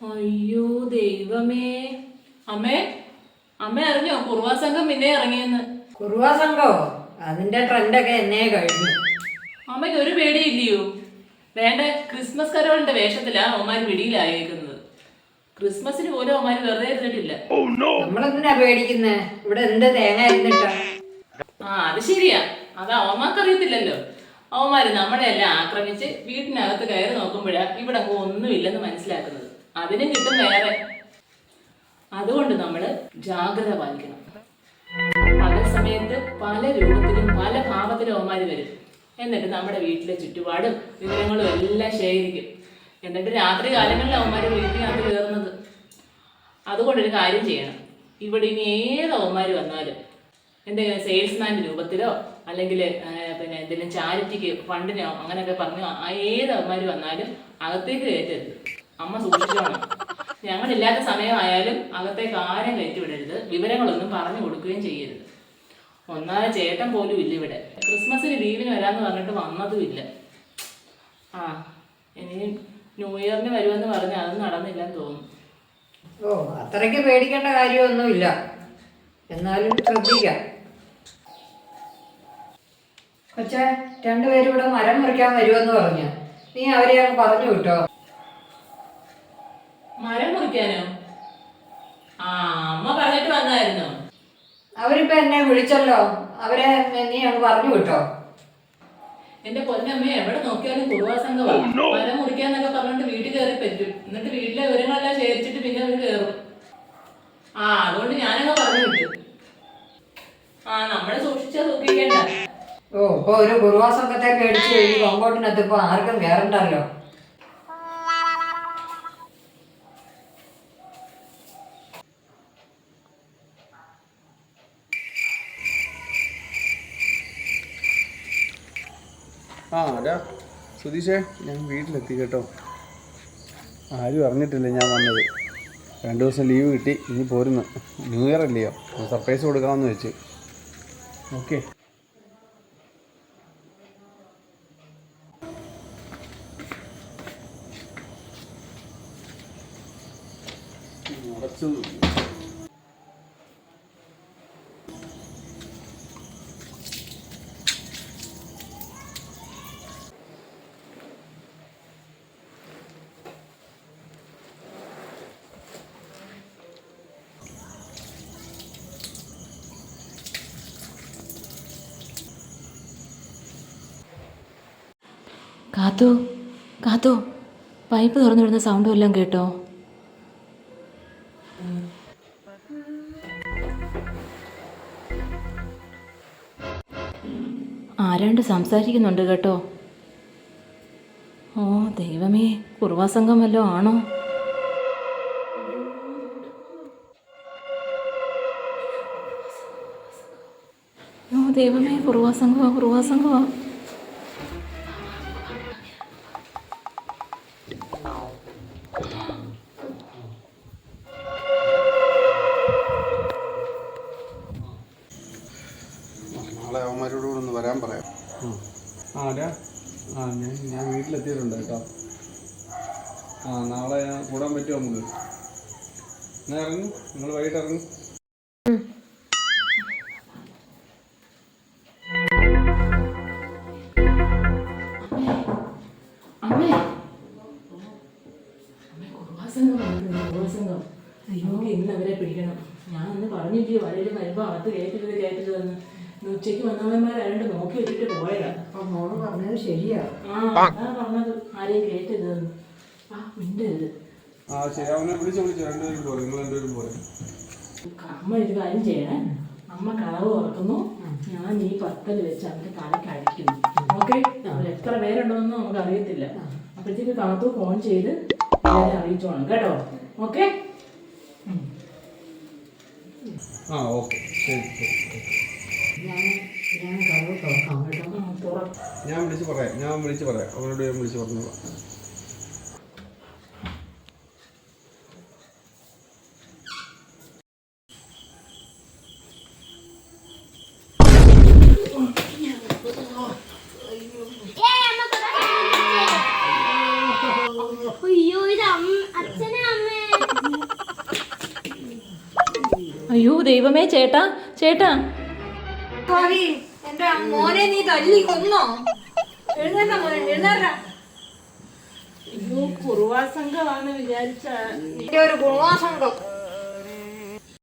അയ്യോ ദൈവമേ. അമ്മേ അമ്മ അറിഞ്ഞോ? കുറുവാ സംഘം പിന്നെ ഇറങ്ങിയെന്ന്. കുറുവാ സംഘോ? അതിന്റെ ട്രെൻഡൊക്കെ എന്നെ കഴിഞ്ഞു. അമ്മയ്ക്ക് ഒരു പേടിയില്ലയോ? വേണ്ട ക്രിസ്മസ് കരോളിന്റെ വേഷത്തിലാ അവന്മാർ പിടിയിലായേക്കുന്നത്. ക്രിസ്മസിന് പോലും അവന്മാർ വെറുതെ ഇരുന്നിട്ടില്ല. നമ്മളെന്തിനാ പേടിക്കുന്നേ? ഇവിടെ എന്ത് തേങ്ങ ഇരുന്നിട്ടാ ആ അത് ശരിയാ. അത് അവന്മാർക്ക് അറിയത്തില്ലല്ലോ അവന്മാര് നമ്മളെ എല്ലാം ആക്രമിച്ച് വീട്ടിനകത്ത് കയറി നോക്കുമ്പോഴാ ഇവിടെ അങ്ങ് ഒന്നുമില്ലെന്ന് മനസ്സിലാക്കുന്നത്. അതിനും കിട്ടും വേറെ. അതുകൊണ്ട് നമ്മൾ ജാഗ്രത പാലിക്കണം. പകൽ സമയത്ത് പല രൂപത്തിലും പല ഭാവത്തിലും അവന്മാര് വരും. എന്നിട്ട് നമ്മുടെ വീട്ടിലെ ചുറ്റുപാടും വിവരങ്ങളും എല്ലാം ശേഖരിക്കും. എന്നിട്ട് രാത്രി കാലങ്ങളിൽ അവന്മാര് വീട്ടിനകത്ത് കയറുന്നത് അതുകൊണ്ടൊരു കാര്യം ചെയ്യണം. ഇവിടെ ഇനി ഏത് അവന്മാർ വന്നാലും എന്തെങ്കിലും സെയിൽസ്മാൻ രൂപത്തിലോ അല്ലെങ്കിൽ പിന്നെ എന്തെങ്കിലും ചാരിറ്റിക്ക് ഫണ്ടിനോ അങ്ങനെയൊക്കെ പറഞ്ഞു ആ ഏത് അവന്മാർ വന്നാലും അകത്തേക്ക് കയറ്റരുത്. അമ്മ സൂക്ഷിച്ചോണം ഞങ്ങളില്ലാത്ത സമയമായാലും അകത്തേക്ക് ആരും കയറ്റി വിടരുത് വിവരങ്ങളൊന്നും പറഞ്ഞു കൊടുക്കുകയും ചെയ്യരുത്. ഒന്നാമത് ചേട്ടൻ പോലും ഇല്ല ഇവിടെ. ക്രിസ്മസിന് ലീവിന് വരാമെന്ന് പറഞ്ഞിട്ട് വന്നതും ഇല്ല. ആ ഇനി ന്യൂ ഇയറിന് വരുമെന്ന് പറഞ്ഞ് അത് നടന്നില്ലെന്ന് തോന്നുന്നു. ഓ അത്രയ്ക്ക് പേടിക്കേണ്ട കാര്യമൊന്നുമില്ല. എന്നാലും ശ്രദ്ധിക്കാം. കൊച്ചേ രണ്ടുപേരും ഇവിടെ മരം മുറിക്കാൻ വരുമെന്ന് പറഞ്ഞു. നീ അവരെ അങ്ങ് പറഞ്ഞു വിട്ടോ? മരം മുറിക്കാനോ? ആ അമ്മ പറഞ്ഞിട്ട് വന്നായിരുന്നു. അവരിപ്പോ എന്നെ വിളിച്ചല്ലോ. അവരെ നീ അങ്ങ് പറഞ്ഞു വിട്ടോ. എന്റെ പൊന്നമ്മ എവിടെ നോക്കിയാലും കുറുവാ സംഘമാണ് മരം മുറിക്കാന്നൊക്കെ പറഞ്ഞിട്ട് വീട്ടിൽ കയറി പറ്റും. എന്നിട്ട് വീട്ടിലെ വിവരങ്ങളെല്ലാം ശേഖരിച്ചിട്ട് പിന്നെ അവർ കയറും. ആ അതുകൊണ്ട് ഞാനങ്ങ് പറഞ്ഞു വിട്ടു. ആ നമ്മളെ സൂക്ഷിച്ചാ സൂക്ഷിക്കണ്ട. ഓ ഇപ്പൊ ഒരു കുറുവാ സംഘത്തെ പേടിച്ച് ഈ ഇപ്പൊ ആർക്കും കയറണ്ടല്ലോ ആ അതാ സുധീഷേ ഞാൻ വീട്ടിലെത്തി കേട്ടോ. ആരും അറിഞ്ഞിട്ടില്ല ഞാൻ വന്നത്. രണ്ട് ദിവസം ലീവ് കിട്ടി ഇനി പോരുന്നു. ന്യൂ ഇയർ അല്ലയോ? സർപ്രൈസ് കൊടുക്കാമെന്ന് വെച്ച്. ഓക്കെ കാത്തു കാത്തു. പൈപ്പ് തുറന്നു വിടുന്ന സൗണ്ടും എല്ലാം കേട്ടോ. ആരാണ്ട് സംസാരിക്കുന്നുണ്ട് കേട്ടോ. ഓ ദൈവമേ കുറുവാ വല്ലോ ആണോ? ഓ ദൈവമേ കുറുവാ സംഘമാ. നാളെ അവന്മാരോട് കൂടെ ഒന്ന് വരാൻ പറയാം. ആരാ? ആ ഞാൻ ഞാൻ വീട്ടിലെത്തിയിട്ടുണ്ട് കേട്ടോ. ആ നാളെ കൂടാൻ പറ്റുമോ നമുക്ക്? എന്നാൽ നിങ്ങൾ വൈകിട്ട് ഇറങ്ങും. അമ്മേ കുറുവാസംഘം വന്നിട്ടുണ്ട് കുറുവാസംഘം അയ്യോ ഇന്ന് അവരെ പിടിക്കണം. ഞാൻ അന്ന് പറഞ്ഞിട്ട് വരയിൽ വരുമ്പോൾ അകത്ത് കയറ്റരുത് കയറ്റരുതെന്ന് ഇന്ന് ഉച്ചയ്ക്ക് വന്നവന്മാർ ആരണ്ട് നോക്കി വെച്ചിട്ട് പോയതാ. അപ്പൊ മോൾ പറഞ്ഞത് ശരിയാ. ആ അതാ പറഞ്ഞത് ആരെയും കയറ്റരുതെന്ന് ആ മിണ്ടരുത് ആ ശരി അവനെ വിളിച്ച് വിളിച്ചു. രണ്ടുപേരും പോരെ നിങ്ങൾ രണ്ടുപേരും പോരെ. അമ്മ ഒരു കാര്യം ചെയ്യണേ അമ്മ കളവ് ഓർക്കുന്നു ഞാൻ ഈ പത്തൽ വെച്ച് അവന്റെ തലക്ക് അടിക്കുന്നു. ഓക്കെ? എത്ര പേരുണ്ടോന്നും നമുക്ക് അറിയത്തില്ല അപ്പോഴത്തേക്ക് കാത്തു ഫോൺ ചെയ്ത് എല്ലാവരും അറിയിച്ചോണം കേട്ടോ. ഓക്കെ ആ ഓക്കെ. ശരി ശരി ഞാൻ ഞാൻ വിളിച്ച് പറയാം. ഞാൻ വിളിച്ച് പറയാം. അവരോട് ഞാൻ വിളിച്ച് പറഞ്ഞോളാം. അയ്യോ ഇത് അച്ഛനെ അമ്മേ. അയ്യോ ദൈവമേ ചേട്ടാ ചേട്ടാ. എന്റെ മോനെ നീ തല്ലി കൊന്നോ. എഴുന്നേറ്റ മോനെ എഴുന്നേറ്റ അയ്യോ കുറുവാസംഘമാണ് വിചാരിച്ച. ഒരു കുറുവാസംഘം